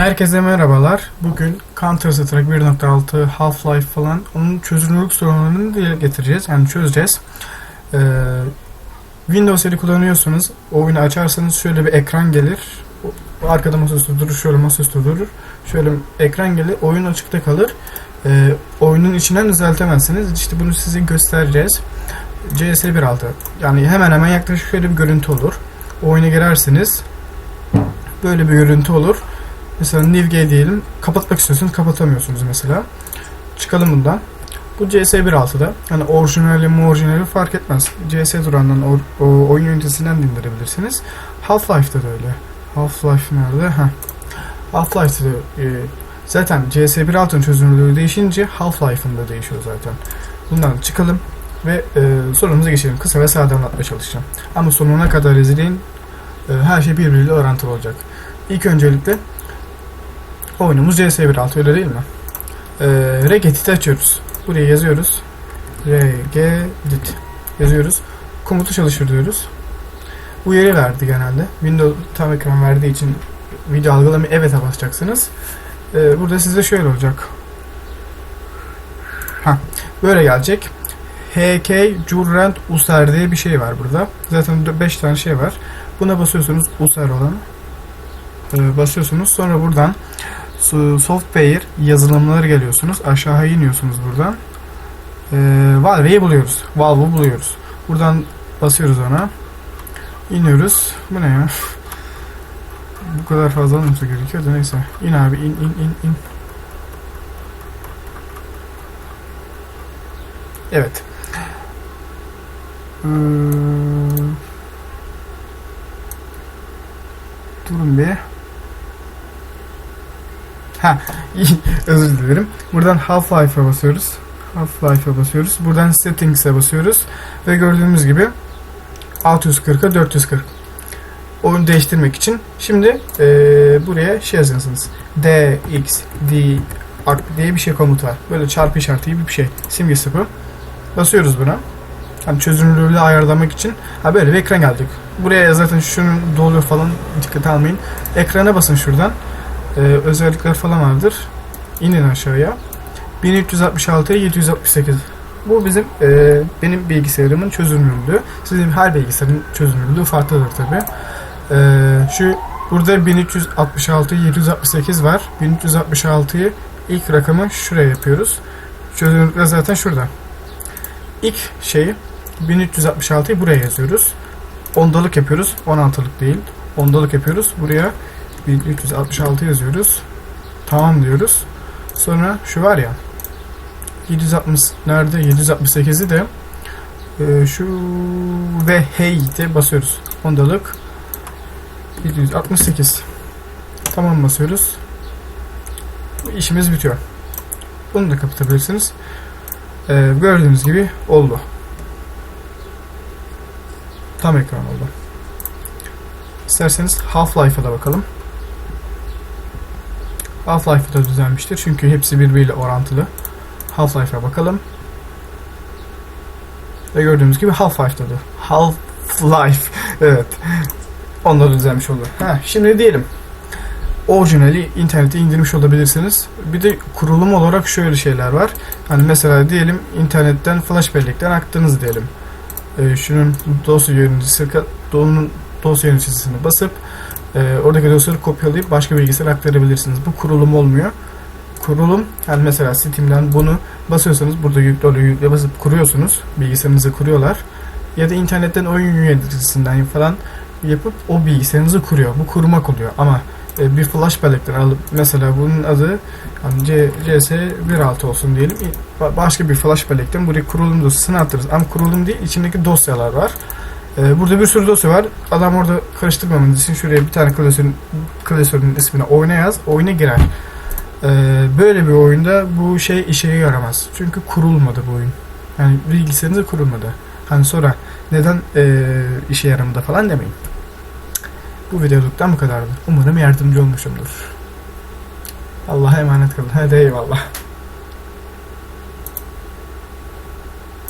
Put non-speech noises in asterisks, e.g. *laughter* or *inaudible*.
Herkese merhabalar. Bugün Counter Strike 1.6, Half-Life falan onun çözünürlük sorunlarını dile getireceğiz. Yani çözeceğiz. Ee, Windows eli kullanıyorsanız oyunu açarsanız şöyle bir ekran gelir. O- Arkada masaüstü durur, şöyle masaüstü durur. Şöyle ekran gelir, oyun açıkta kalır. Ee, oyunun içinden düzeltemezsiniz. İşte bunu size göstereceğiz. CS 1.6 yani hemen hemen yaklaşık şöyle bir görüntü olur. Oyuna girersiniz. Böyle bir görüntü olur. Mesela Nivge diyelim. Kapatmak istiyorsunuz. Kapatamıyorsunuz mesela. Çıkalım bundan. Bu CS 1.6'da. Yani orijinali mi orijinali fark etmez. CS durandan oyun yöneticisinden de indirebilirsiniz. Half-Life'da da öyle. Half-Life nerede? Half-Life'da da e, zaten CS 1.6'ın çözünürlüğü değişince Half-Life'ın da değişiyor zaten. Bundan çıkalım ve e, sorumuza geçelim. Kısa ve sade anlatmaya çalışacağım. Ama sonuna kadar izleyin. E, her şey birbiriyle orantılı olacak. İlk öncelikle oyunumuz CS1.6 öyle değil mi? Ee, Regedit'i açıyoruz. Buraya yazıyoruz. Regedit yazıyoruz. Komutu çalıştır diyoruz. Uyarı verdi genelde. Windows tam ekran verdiği için video algılamaya evet'e basacaksınız. Ee, burada size şöyle olacak. Ha, böyle gelecek. HK Current User diye bir şey var burada. Zaten 5 tane şey var. Buna basıyorsunuz User olan. Ee, basıyorsunuz. Sonra buradan software yazılımları geliyorsunuz. Aşağı iniyorsunuz buradan. Ee, Valve'yi buluyoruz. Valve'ı buluyoruz. Buradan basıyoruz ona. İniyoruz. Bu ne ya? *laughs* Bu kadar fazla olmasa gerekiyor da neyse. İn abi in in in in. Evet. Hmm. Durun bir. Ha, *laughs* özür dilerim. Buradan Half-Life'a basıyoruz. Half-Life'a basıyoruz. Buradan Settings'e basıyoruz. Ve gördüğümüz gibi 640'a 440. Oyunu değiştirmek için. Şimdi eee, buraya şey yazacaksınız. D, X, D, Art diye bir şey komut var. Böyle çarpı işareti gibi bir şey. Simgesi bu. Basıyoruz buna. Hani çözünürlüğü ayarlamak için. Ha böyle bir ekran gelecek. Buraya zaten şunun doluyor falan dikkat almayın. Ekrana basın şuradan. Ee, özellikler falan vardır. İnin aşağıya. 1366'ya 768. Bu bizim e, benim bilgisayarımın çözünürlüğü. Sizin her bilgisayarın çözünürlüğü farklıdır tabi. şu burada 1366 768 var. 1366'yı ilk rakamı şuraya yapıyoruz. Çözünürlükler zaten şurada. İlk şeyi 1366'yı buraya yazıyoruz. Ondalık yapıyoruz. 16'lık değil. Ondalık yapıyoruz. Buraya 1366 yazıyoruz. Tamam diyoruz. Sonra şu var ya 760 nerede? 768'i de e, şu ve hey de basıyoruz. Ondalık 768 tamam basıyoruz. Bu işimiz bitiyor. Bunu da kapatabilirsiniz. E, gördüğünüz gibi oldu. Tam ekran oldu. İsterseniz Half-Life'a da bakalım. Half-Life'ı da düzenmiştir. Çünkü hepsi birbiriyle orantılı. Half-Life'a bakalım. Ve gördüğümüz gibi Half-Life'da *laughs* da. Half-Life. evet. Onları düzenmiş oldu. Ha, şimdi diyelim. Orijinali internete indirmiş olabilirsiniz. Bir de kurulum olarak şöyle şeyler var. Hani mesela diyelim internetten flash bellekten aktınız diyelim. Ee, şunun dosya yöneticisi, dosya yöneticisine basıp e, oradaki dosyaları kopyalayıp başka bilgisayara aktarabilirsiniz. Bu kurulum olmuyor. Kurulum yani mesela Steam'den bunu basıyorsanız burada yükle oluyor yükle basıp kuruyorsunuz. Bilgisayarınızı kuruyorlar. Ya da internetten oyun yöneticisinden falan yapıp o bilgisayarınızı kuruyor. Bu kurmak oluyor ama e, bir flash bellekten alıp mesela bunun adı yani C, CS 1.6 olsun diyelim. Ba- Başka bir flash bellekten buraya kurulum dosyasını attırırız. Ama kurulum değil içindeki dosyalar var. Ee, burada bir sürü dosya var. Adam orada karıştırmamanız için şuraya bir tane klasörün, klasörün ismini oyna yaz. Oyuna girer. Ee, böyle bir oyunda bu şey işe yaramaz. Çünkü kurulmadı bu oyun. Yani bilgisayarınıza kurulmadı. Hani sonra neden ee, işe yaramadı falan demeyin. Bu videoluktan bu kadardı. Umarım yardımcı olmuşumdur. Allah'a emanet kalın. Hadi eyvallah.